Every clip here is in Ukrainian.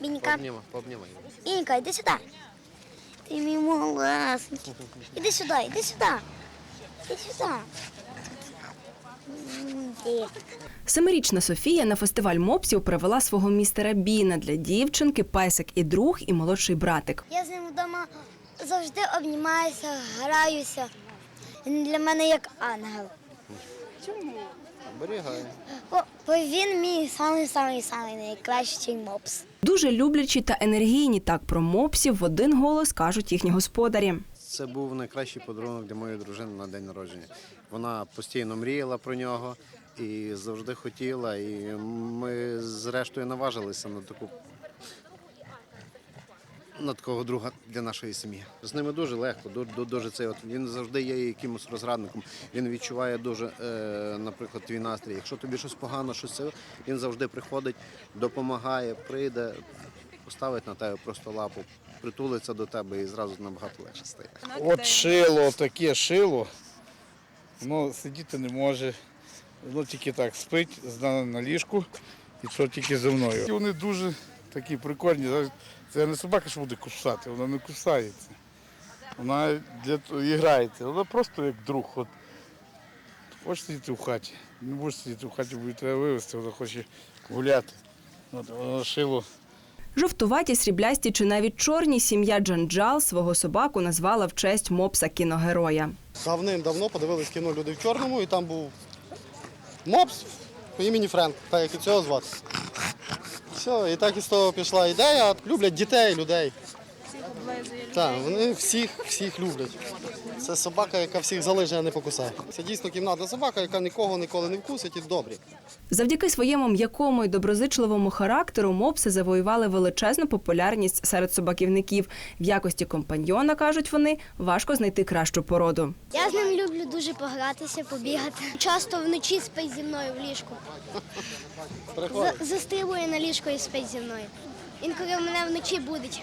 Бінька. Пообніма, пообнімай. Бінька, іди сюди. Ти мій малесенький. Іди сюди, іди сюди. Іди сюди. Семирічна Софія на фестиваль мопсів привела свого містера Біна для дівчинки, песик і друг, і молодший братик. Я з ним вдома завжди обнімаюся, граюся. Він для мене як ангел. Оберігай. Бо, бо він мій самий самий самий найкращий мопс. Дуже люблячі та енергійні так про мопсів в один голос кажуть їхні господарі. Це був найкращий подарунок для моєї дружини на день народження. Вона постійно мріяла про нього і завжди хотіла. І ми зрештою наважилися на таку на такого друга для нашої сім'ї. З ними дуже легко, дуже, дуже цей от він завжди є якимось розрадником. Він відчуває дуже, е, наприклад, твій настрій. Якщо тобі щось погано, щось це, він завжди приходить, допомагає, прийде, поставить на тебе просто лапу, притулиться до тебе і зразу набагато легше стає. От шило, таке шило, воно сидіти не може. Воно тільки так спить, здане на ліжку, і що тільки зі мною. І вони дуже такі прикольні. Це не собака, що буде кусати, вона не кусається. Вона для того грається. Вона просто як друг. От. Хочеш сидіти в хаті, не будеш сидіти в хаті, буде треба вивезти, вона хоче гуляти. От, воно шило. Жовтуваті, сріблясті чи навіть чорні сім'я Джанджал свого собаку назвала в честь мопса кіногероя. Давним-давно подивились кіно Люди в чорному і там був мопс по імені Френк, так як і цього звати. Все, і так із того пішла ідея. Люблять дітей, людей. Так, вони всіх, всіх люблять. Це собака, яка всіх залежить, а не покусає. Це дійсно кімнатна собака, яка нікого ніколи не вкусить і добрі. Завдяки своєму м'якому і доброзичливому характеру мопси завоювали величезну популярність серед собаківників. В якості компаньйона, кажуть вони, важко знайти кращу породу. Я з ним люблю дуже погратися, побігати. Часто вночі спить зі мною в ліжку. Застрибує на ліжко і спить зі мною. Інколи мене вночі будить.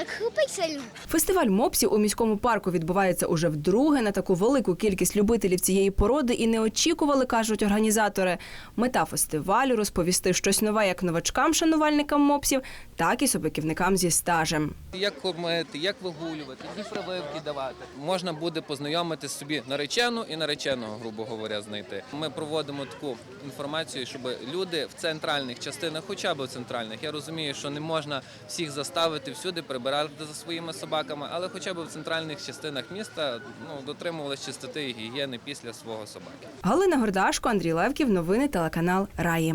Так хрупить сильно. Фестиваль мопсів у міському парку відбувається уже вдруге. На таку велику кількість любителів цієї породи і не очікували, кажуть організатори. Мета фестивалю розповісти щось нове як новачкам, шанувальникам мопсів, так і собаківникам зі стажем. Як кормити, як вигулювати, які прививки давати. Можна буде познайомити собі наречену і нареченого, грубо говоря, знайти. Ми проводимо таку інформацію, щоб люди в центральних частинах, хоча б в центральних, я розумію, що не можна всіх заставити всюди прибирати за своїми собаками, але хоча б в центральних частинах міста ну, дотримувалися чистоти і гігієни після свого собаки. Галина Гордашко, Андрій Левків. Новини телеканал Раї.